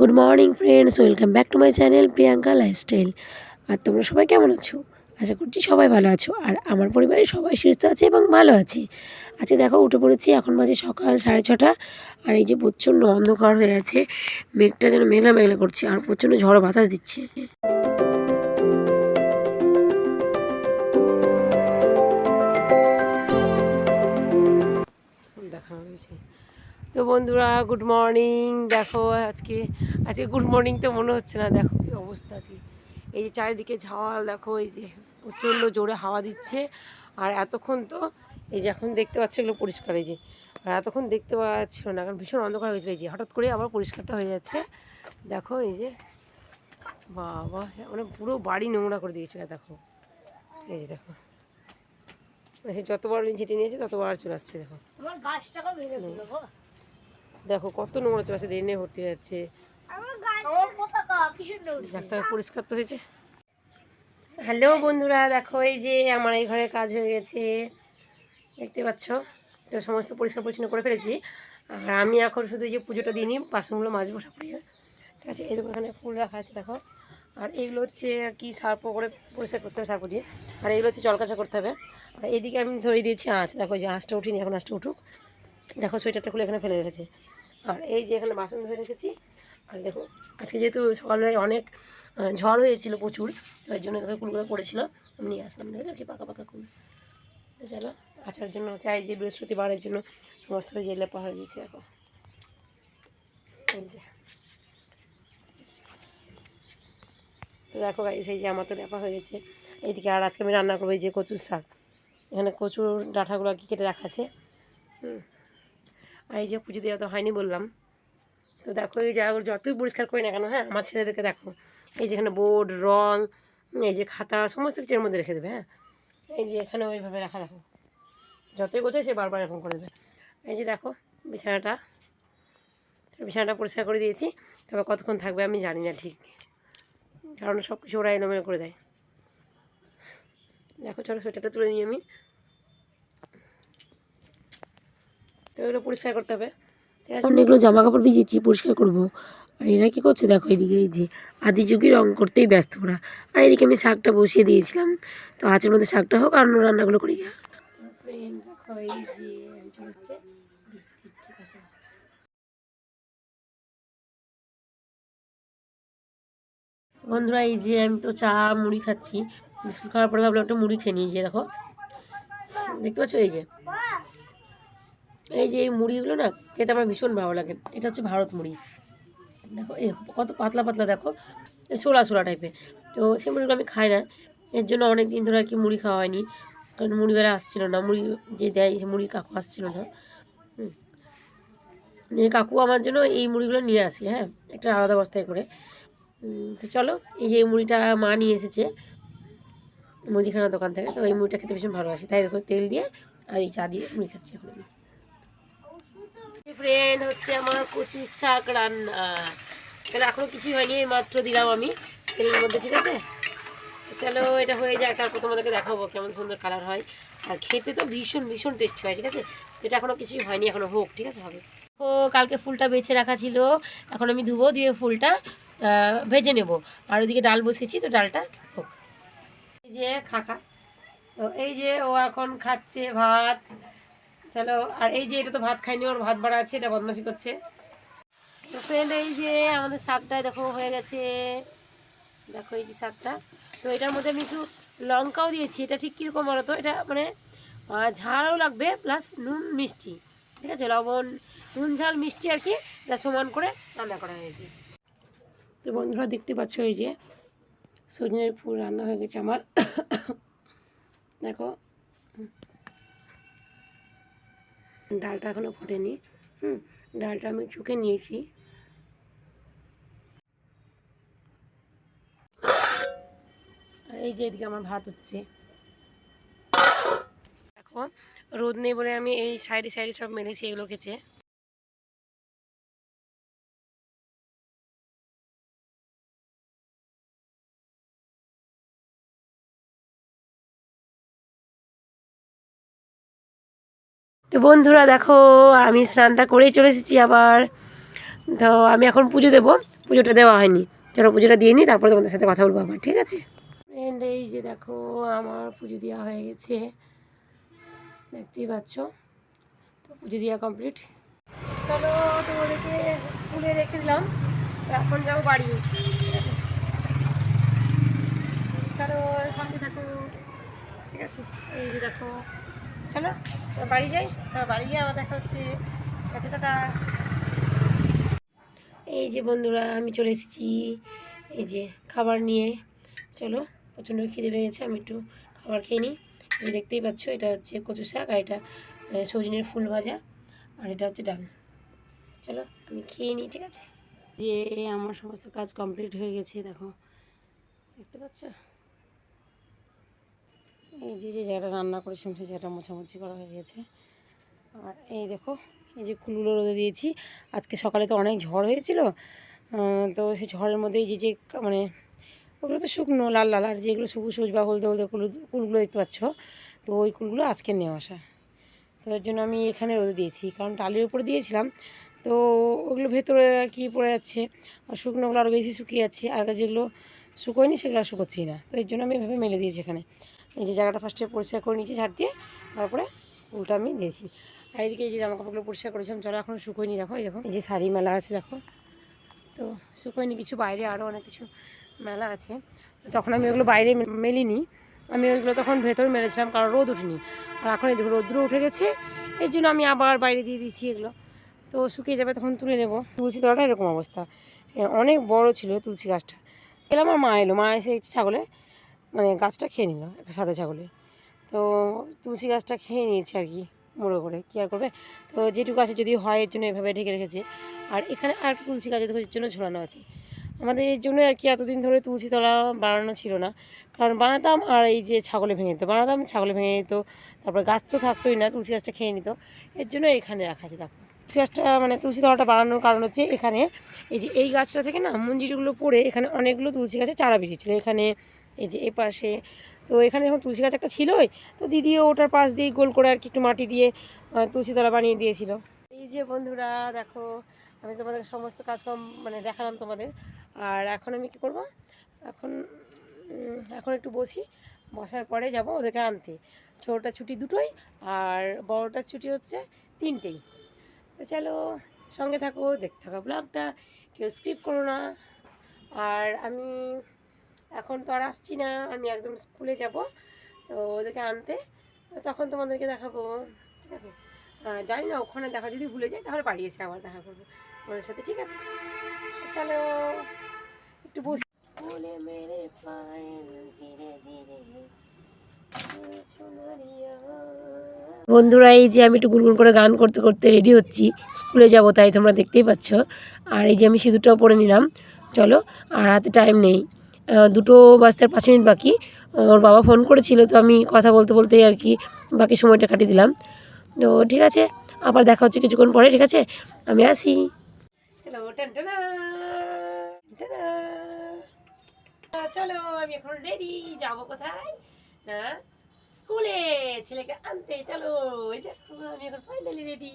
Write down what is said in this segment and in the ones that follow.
Good morning friends welcome back to my channel Priyanka lifestyle আর তোমরা সবাই কেমন আছো? আশা করছি সবাই ভালো আছো। আর আমার পরিবারে সবাই সুস্থ আছে এবং ভালো আছে। আচ্ছা দেখো, উঠে পড়েছি। এখন বাজে সকাল সাড়ে ছটা। আর এই যে প্রচণ্ড অন্ধকার হয়ে আছে। মেঘটা যেন মেঘলা মেঘলা করছে। আর প্রচণ্ড ঝড় বাতাস দিচ্ছে। বন্ধুরা গুড মর্নিং দেখো আজকে আজকে গুড মর্নিং তো মনে হচ্ছে না, দেখো কি অবস্থা আজকে। এই যে চারিদিকে ঝাওয়াল দেখো এই যে প্রচণ্ড জোরে হাওয়া দিচ্ছে। আর এতক্ষণ তো, এই যে এখন দেখতে পাচ্ছ এগুলো পরিষ্কার, এই যে। আর এতক্ষণ দেখতে পাচ্ছিল না, কারণ ভীষণ অন্ধকার হয়েছিল এই যে হঠাৎ করে আবার পরিষ্কারটা হয়ে যাচ্ছে। দেখো এই যে, বাবা মানে পুরো বাড়ি নোংরা করে দিয়েছে, দেখো। এই যে দেখো। যতবার ঝেঁটে নিয়েছে, ততবার চলে আসছে, দেখো আমার গাছটাকে মেরে দিল গো দেখো, কত নোংরা চলে আসছে ড্রেনে ভর্তি হয়ে যাচ্ছে। পরিষ্কার তো হয়েছে। হ্যালো বন্ধুরা, দেখো, এই যে আমার এই ঘরের কাজ হয়ে গেছে। দেখতে পাচ্ছ? তো সমস্ত পরিষ্কার পরিচ্ছন্ন করে ফেলেছি। আর আমি এখন শুধু এই যে পুজোটা দিয়ে নিই, বাসনগুলো মাজবো ঠাকুরের। ঠিক আছে, এই এখানে ফুল রাখা আছে, দেখো। আর এইগুলো হচ্ছে আর কি সার্প করে পরিষ্কার করতে হবে, সার্প দিয়ে। আর এইগুলো হচ্ছে জলকাচা করতে হবে। আর এইদিকে আমি ধরে দিয়েছি আঁচ। দেখো যে আঁচটা উঠিনি, এখন আঁচটা উঠুক। দেখো, সোয়েটারটা খুলে এখানে ফেলে রেখেছে। আর এই যে এখানে বাসন ধরে রেখেছি, আর দেখো, আজকে যেহেতু সকালবেলায় অনেক ঝড় হয়েছিল প্রচুর তাই জন্য দেখো কুলগুলো পড়েছিল, আমি নিয়ে আসলাম, দেখেছ? কি পাকা পাকা কুল। চলো আচার জন্য চাই যে বৃহস্পতিবারের জন্য, সমস্ত যে লেপা হয়ে গেছে এই যে। তো দেখো এই যে আমার তো লেপা হয়ে গেছে। এইদিকে আর আজকে আমি রান্না করব এই যে কচুর শাক। এখানে কচুর ডাঁটাগুলো কি কেটে রাখা আছে। হুম। আর এই যে পুজো দেওয়া তো হয়নি বললাম। তো দেখো, এই জায়গাগুলো যতই পরিষ্কার করি না কেন হ্যাঁ আমার ছেলেদেরকে দেখো। এই যেখানে বোর্ড, রং, এই যে খাতা, সমস্ত কিছুর মধ্যে রেখে দেবে হ্যাঁ। এই যে এখানে ওইভাবে রাখা, দেখো। যতই গোছায় সে বারবার এরকম করে দেবে। এই যে দেখো, বিছানাটা। বিছানাটা পরিষ্কার করে দিয়েছি। তবে কতক্ষণ থাকবে আমি জানি না ঠিক। কারণ সব কিছু ওরা এলোমেলো করে দেয়। দেখো, চলো সোয়েটারটা তুলে নিই আমি। তো এগুলো পরিষ্কার করতে হবে। ঠিক আছে? অনেকগুলো জামা কাপড় ভিজিয়েছি পরিষ্কার করব। আর এরা কী করছে দেখো এদিকে এই যে আদি যুগে রং করতেই ব্যস্ত ওরা। আর এদিকে আমি শাকটা বসিয়ে দিয়েছিলাম। তো আঁচের মধ্যে শাকটা হোক আর অন্য রান্নাগুলো করি। গা যে বন্ধুরা এই যে আমি তো চা মুড়ি খাচ্ছি। বিস্কুট খাওয়ার পরে ভাবলাম একটা মুড়ি খেয়ে নিয়েছি দেখো। দেখতে পাচ্ছ এই যে? এই যে এই মুড়িগুলো না, খেতে আমার ভীষণ ভালো লাগে। এটা হচ্ছে ভারত মুড়ি। দেখো, এই কত পাতলা পাতলা, দেখো। সোলা সোলা টাইপের তো সেই মুড়িগুলো আমি খাই না। এর জন্য অনেক দিন ধরে আর কি মুড়ি খাওয়া হয়নি। কারণ মুড়িওয়ালা আসছিল না, মুড়ি যে দেয়, সে মুড়ি কাকু আসছিল না। কাকু আমার জন্য এই মুড়িগুলো নিয়ে আসি হ্যাঁ? একটা আলাদা বস্তায় করে। তো চলো, এই যে এই মুড়িটা মা নিয়ে এসেছে মুদিখানা দোকান থেকে, তো এই মুড়িটা খেতে ভীষণ ভালোবাসি। তাই দেখো, তেল দিয়ে আর এই চা দিয়ে মুড়ি খাচ্ছি এখন ফ্রেন্ড হচ্ছে আমার কচুর শাক রান্না। তাহলে এখনও কিছুই হয়নি, এই মাত্র দিলাম আমি। তেলের মধ্যে, ঠিক আছে? চলো, এটা হয়ে যায় তারপর তোমাদেরকে দেখাবো কেমন সুন্দর কালার হয়। আর খেতে তো ভীষণ ভীষণ টেস্টি হয়, ঠিক আছে? এটা এখনও কিছুই হয়নি এখনও হোক, ঠিক আছে? হবে। ও কালকে ফুলটা বেছে রাখা ছিল। এখন আমি ধুবো দিয়ে ফুলটা ভেজে নেব। আর ওদিকে ডাল বসেছি, তো ডালটা হোক। এই যে খাখা তো এই যে, ও এখন খাচ্ছে ভাত। চলো আর এই যে এটা তো ভাত খাইনি, ওর ভাত বাড়া আছে, এটা বদমাশি করছে। তো ফ্রেন্ড এই যে আমাদের শাকটা দেখো হয়ে গেছে। দেখো এই যে শাকটা তো এটার মধ্যে আমি একটু লঙ্কাও দিয়েছি, এটা ঠিক কীরকম বলো তো? এটা মানে ঝালও লাগবে প্লাস নুন মিষ্টি। ঠিক আছে? লবণ, নুন, ঝাল, মিষ্টি আর কি এটা সমান করে রান্না করা হয়েছে। তো বন্ধুরা দেখতে পাচ্ছ এই যে সজনের ফুল রান্না হয়ে গেছে আমার। দেখো। ডালটা এখনও ফোটেনি, হুম, ডালটা আমি চুকে নিয়েছি। আর এই যে এদিকে আমার ভাত হচ্ছে। দেখো রোদ নেই বলে আমি এই সাইডে সাইডে সব মেরেছি এগুলো খেছে তো বন্ধুরা দেখো, আমি স্নানটা করেই চলে এসেছি আবার। তো আমি এখন পুজো দেবো। পুজোটা দেওয়া হয়নি। চলো পুজোটা দিয়ে নিই তারপরে তোমাদের সাথে কথা বলব আবার, ঠিক আছে? ফ্রেন্ড এই যে দেখো, আমার পুজো দেওয়া হয়ে গেছে। দেখতেই পাচ্ছ? তো পুজো দেওয়া কমপ্লিট চলো তোমাদেরকে স্কুলে রেখে দিলাম। এখন যাব বাড়ি। চলো সঙ্গে থাকো। ঠিক আছে? এই যে দেখো চলো বাড়ি যাই? বাড়ি গিয়ে আবার দেখা হচ্ছে। এই যে বন্ধুরা, আমি চলে এসেছি। এই যে খাবার নিয়ে। চলো, প্রচণ্ড খিদে পেয়ে গেছে আমি একটু খাবার খেয়ে নিই। এই দেখতেই পাচ্ছ, এটা হচ্ছে কচু শাক আর এটা সজনের ফুল ভাজা। আর এটা হচ্ছে ডাল। চলো, আমি খেয়ে নিই, ঠিক আছে? যে আমার সমস্ত কাজ কমপ্লিট হয়ে গেছে, দেখো। দেখতে পাচ্ছ? এই যে যে জায়গাটা রান্না করেছিলাম, সেই জায়গাটা মোছামুছি করা হয়ে গেছে। আর এই দেখো, এই যে কুলগুলো রোদে দিয়েছি। আজকে সকালে তো অনেক ঝড় হয়েছিল। তো সেই ঝড়ের মধ্যে এই যে যে মানে ওগুলো তো শুকনো, লাল লাল। আর যেগুলো সবুজ সবুজ বা হলদে হলদে কুল, কুলগুলো দেখতে পাচ্ছ, তো ওই কুলগুলো আজকে নিয়ে আসা। তো এর জন্য আমি এখানে রোদে দিয়েছি। কারণ টালির উপরে দিয়েছিলাম, তো ওগুলো ভেতরে আর কি পড়ে যাচ্ছে। আর শুকনোগুলো আরও বেশি শুকিয়ে যাচ্ছে। আর যেগুলো শুকোয়নি, সেগুলো আর শুকোচ্ছি না। তো এর জন্য আমি এভাবে মেলে দিয়েছি এখানে। এই যে জায়গাটা ফার্স্টে পরিষ্কার করে নিয়েছি, ঝাড় দিয়ে তারপরে উল্টা আমি দিয়েছি। আর এদিকে এই যে জামা কাপড়গুলো পরিষ্কার করেছিলাম, চলো এখন শুকোয়নি, দেখো, এই দেখো, এই যে শাড়ি মেলা আছে, দেখো। তো শুকোয়নি, কিছু বাইরে আরও অনেক কিছু মেলা আছে। তখন আমি ওগুলো বাইরে মেলিনি। আমি ওইগুলো তখন ভেতরে মেলেছিলাম, কারণ রোদ উঠেনি। আর এখন এই রোদ্র উঠে গেছে এই জন্য আমি আবার বাইরে দিয়ে দিচ্ছি এগুলো। তো শুকিয়ে যাবে, তখন তুলে নেব। তুলসী তলাটা এরকম অবস্থা। অনেক বড় ছিল তুলসী গাছটা। এলাম আমার মা এলো, মা এসে ছাগলে মানে গাছটা খেয়ে নিল, একটা সাদা ছাগলে। তো তুলসী গাছটা খেয়ে নিয়েছে আর কি, মুড়ো করে, কী আর করবে? তো যেটুকু আছে যদি হয়, এর জন্য এভাবে ঢেকে রেখেছে। আর এখানে আর তুলসী গাছ দেখো, এর জন্য ঝোলানো আছে। আমাদের এর জন্য আর কি এতদিন ধরে তুলসী তলা বানানো ছিল না। কারণ বানাতাম আর এই যে ছাগলে ভেঙে দিত, বানাতাম, ছাগলে ভেঙে দিত, তারপরে গাছ তো থাকতোই না, তুলসী গাছটা খেয়ে নিত। এর জন্য এখানে রাখা আছে, দেখো। তুলসী গাছটা মানে তুলসী তলাটা বানানোর কারণ হচ্ছে এখানে এই যে এই গাছটা থেকে না মঞ্জিরগুলো পড়ে এখানে অনেকগুলো তুলসী গাছের চারা বেরিয়েছিল। এখানে এই যে এ পাশে তো এখানে যখন তুলসী গাছ একটা ছিলই তো দিদিও ওটার পাশ দিয়ে গোল করে আর কি একটু মাটি দিয়ে আহ, তুলসী তলা বানিয়ে দিয়েছিল। এই যে বন্ধুরা দেখো আমি তোমাদের সমস্ত কাজকর্ম মানে দেখালাম তোমাদের। আর এখন আমি কি করব? এখন এখন একটু বসি বসার পরে যাব ওদেরকে আনতে। ছোটোটা ছুটি দুটোই আর বড়টার ছুটি হচ্ছে তিনটেই। তো চলো সঙ্গে থাকো দেখতে থাকো ব্লগটা কেউ স্কিপ করো না। আর আমি এখন তো আর আসছি না আমি একদম স্কুলে যাব তো ওদেরকে আনতে তখন তোমাদেরকে দেখাবো ঠিক আছে? জানি না ওখানে দেখা যদি ভুলে যাই তাহলে বাড়ি এসে আবার দেখা করব ওদের সাথে ঠিক আছে? চলো একটু বসি বলে মেরে ধীরে ধীরে বন্ধুরা এই যে আমি একটু গুনগুন করে গান করতে করতে রেডি হচ্ছি স্কুলে যাব তাই তোমরা দেখতেই পাচ্ছ আর এই যে আমি সিঁদুরটাও পরে নিলাম চলো আর হাতে টাইম নেই। দুটো বাজতে আর পাঁচ মিনিট বাকি। ওর বাবা ফোন করেছিল, তো আমি কথা বলতে বলতেই আর কি বাকি সময়টা কাটিয়ে দিলাম। তো ঠিক আছে, আবার দেখা হচ্ছে কিছুক্ষণ পরে, ঠিক আছে? আমি আসি। চলো চলো, আমি এখন রেডি যাব কোথায়? না, স্কুলে, ছেলেকে আনতে, চলো। দেখো, আমি এখন ফাইনালি রেডি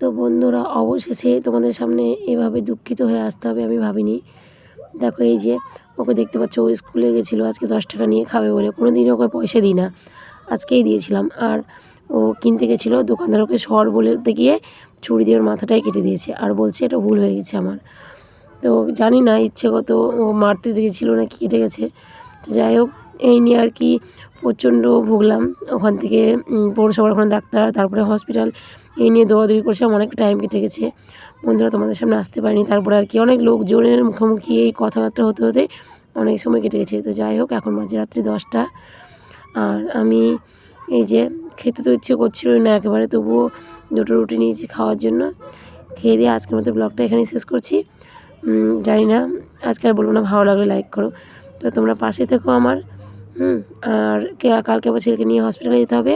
তো বন্ধুরা, অবশেষে তোমাদের সামনে এভাবে দুঃখিত হয়ে আসতে হবে আমি ভাবিনি। দেখো এই যে, ওকে দেখতে পাচ্ছ, ও স্কুলে গেছিল, আজকে দশ টাকা নিয়ে খাবে বলে। কোনো দিন ওকে পয়সা দিই না, আজকেই দিয়েছিলাম। আর ও কিনতে গেছিল দোকানদার ওকে শর বলতে গিয়ে ছুরি দিয়ে ওর মাথাটাই কেটে দিয়েছে। আর বলছে, এটা ভুল হয়ে গেছে আমার। তো জানি না ইচ্ছেগত ও মারতে গেছিল না কেটে গেছে। তো যাই হোক এই নিয়ে আর কি প্রচণ্ড ভুগলাম। ওখান থেকে পৌরসভার ওখানে ডাক্তার, তারপরে হসপিটাল এই নিয়ে দৌড়াদৌড়ি করছিলাম অনেকটা টাইম কেটে গেছে। বন্ধুরা, তোমাদের সামনে আসতে পারিনি। তারপরে আর কি অনেক লোকজনের মুখোমুখি এই কথাবার্তা হতে হতে অনেক সময় কেটে গেছে। তো যাই হোক, এখন মাঝে রাত্রি দশটা। আর আমি এই যে খেতে তো ইচ্ছে করছিল না একেবারে, তবুও দুটো রুটি নিয়েছি খাওয়ার জন্য। খেয়ে দিয়ে আজকের মতো ব্লগটা এখানেই শেষ করছি। জানি না, আজকে আর বলব না, ভালো লাগলে লাইক করো। তো তোমরা পাশে থেকো আমার। হুম আর কালকে আবার ছেলেকে নিয়ে হসপিটালে যেতে হবে।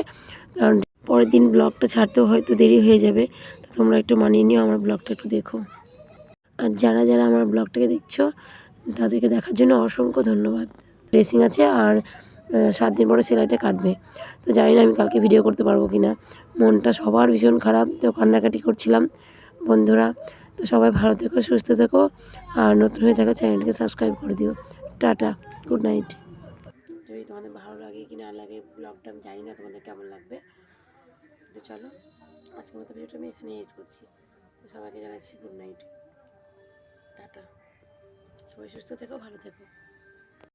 কারণ পরের দিন ব্লগটা ছাড়তেও হয়তো দেরি হয়ে যাবে। তো তোমরা একটু মানিয়ে নিও, আমার ব্লগটা একটু দেখো। আর যারা যারা আমার ব্লগটাকে দেখছ, তাদেরকে দেখার জন্য অসংখ্য ধন্যবাদ। ড্রেসিং আছে আর সাত দিন পরে সেলাইটা কাটবে। তো জানি না আমি কালকে ভিডিও করতে পারব কি না মনটা সবার ভীষণ খারাপ। তো কান্নাকাটি করছিলাম বন্ধুরা। তো সবাই ভালো থেকো, সুস্থ থেকো। আর নতুন হয়ে থাকা চ্যানেলটিকে সাবস্ক্রাইব করে দিও। টাটা গুড নাইট তোমাদের ভালো লাগে কি না লাগে ব্লগটা আমি জানি না তোমাদের কেমন লাগবে। তো চলো, আজকের মতো ভিডিওটা আমি এখানে এড করছি। তো সবাইকে জানাচ্ছি গুড নাইট টাটা। সবাই সুস্থ থেকো, ভালো থেকো।